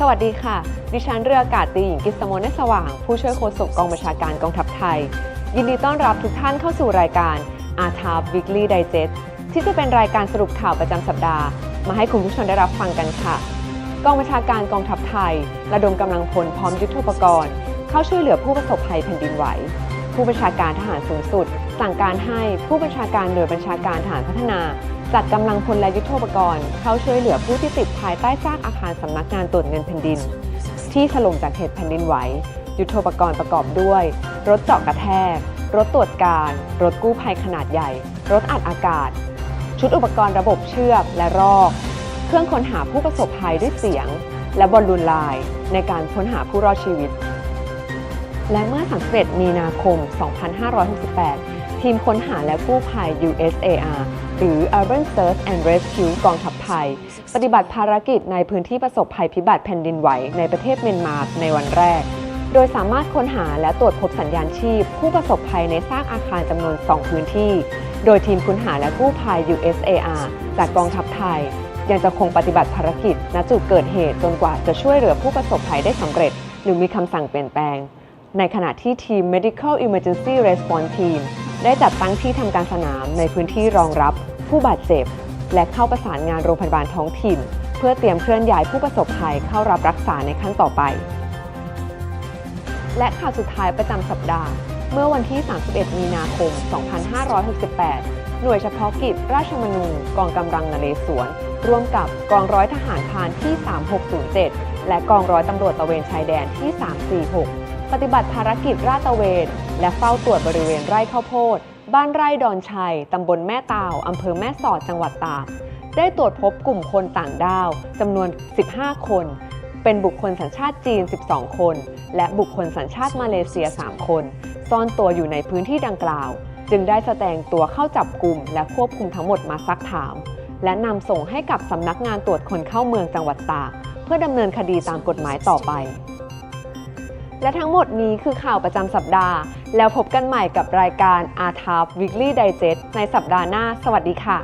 สวัสดีค่ะ ดิฉันเรืออากาศตรีหญิงกิษโมเนสว่าง ผู้ช่วยโฆษกกองบัญชาการกองทัพไทย ยินดีต้อนรับทุกท่านเข้าสู่รายการ a r t a p Weekly Digest ที่จะเป็นรายการสรุปข่าวประจำสัปดาห์ มาให้คุณผู้ชมได้รับฟังกันค่ะ กองบัญชาการกองทัพไทย ระดมกำลังพลพร้อมยุทธปกรณ์ เข้าช่วยเหลือผู้ประสบภัยแผ่นดินไหว ผู้บัญชาการทหารสูงสุด สั่งการให้ผู้บัญชาการหน่วยบัญชาการทหารพัฒนา จัดกำลังพลและยุทโธปกรณ์เข้าช่วยเหลือผู้ที่ติดภายใต้ซากอาคารสำนักงานตรวจเงินแผ่นดิน ที่ถล่มจากเหตุแผ่นดินไหว ยุทโธปกรณ์ประกอบด้วย รถเจาะกระแทก รถตรวจการ รถกู้ภัยขนาดใหญ่ รถอัดอากาศ ชุดอุปกรณ์ระบบเชือกและรอก เครื่องค้นหาผู้ประสบภัยด้วยเสียง และบอลลูนลาย ในการค้นหาผู้รอดชีวิต และเมื่อ 31 มีนาคม 2568 ทีมค้นหาและกู้ภัย USAR หรือ Urban Search and Rescue กองทัพไทย ปฏิบัติภารกิจในพื้นที่ประสบภัยพิบัติแผ่นดินไหวในประเทศเมียนมาในวันแรก โดยสามารถค้นหาและตรวจพบสัญญาณชีพ ผู้ประสบภัยในซากอาคารจำนวน 2 พื้นที่ โดยทีมค้นหาและกู้ภัย USAR จากกองทัพไทย ยังจะคงปฏิบัติภารกิจณจุดเกิดเหตุจนกว่าจะช่วยเหลือผู้ประสบภัยได้สำเร็จ หรือมีคำสั่งเปลี่ยนแปลงในขณะที่ทีม Medical Emergency Response Team ได้จัดตั้งที่ทำการสนามในพื้นที่รองรับผู้บาดเจ็บ และเข้าประสานงานโรงพยาบาลท้องถิ่น เพื่อเตรียมเคลื่อนย้ายผู้ประสบภัยเข้ารับรักษาในขั้นต่อไป และข่าวสุดท้ายประจำสัปดาห์ เมื่อวันที่ 31 มีนาคม 2568 หน่วยเฉพาะกิจ ราชมนูกองกำลังนเรศวรร่วมกับกองร้อยทหารพานที่ 3607 และกองร้อยตำรวจตระเวนชายแดนที่ 346 ปฏิบัติภารกิจราดตระเวน และเฝ้าตรวจบริเวณไร่ข้าวโพด บ้านไร่ดอนชัย ตำบลแม่ตาว อำเภอแม่สอด จังหวัดตาก ได้ตรวจพบกลุ่มคนต่างด้าวจำนวน 15 คน เป็นบุคคลสัญชาติจีน 12 คน และบุคคลสัญชาติมาเลเซีย 3 คน ซ่อนตัวอยู่ในพื้นที่ดังกล่าว จึงได้แสดงตัวเข้าจับกลุ่ม และควบคุมทั้งหมดมาซักถาม และนำส่งให้กับสำนักงานตรวจคนเข้าเมืองจังหวัดตาก เพื่อดำเนินคดีตามกฎหมายต่อไป และทั้งหมดนี้คือข่าวประจำสัปดาห์ แล้วพบกันใหม่กับรายการ a r t a p Weekly Digest ในสัปดาห์หน้า สวัสดีค่ะ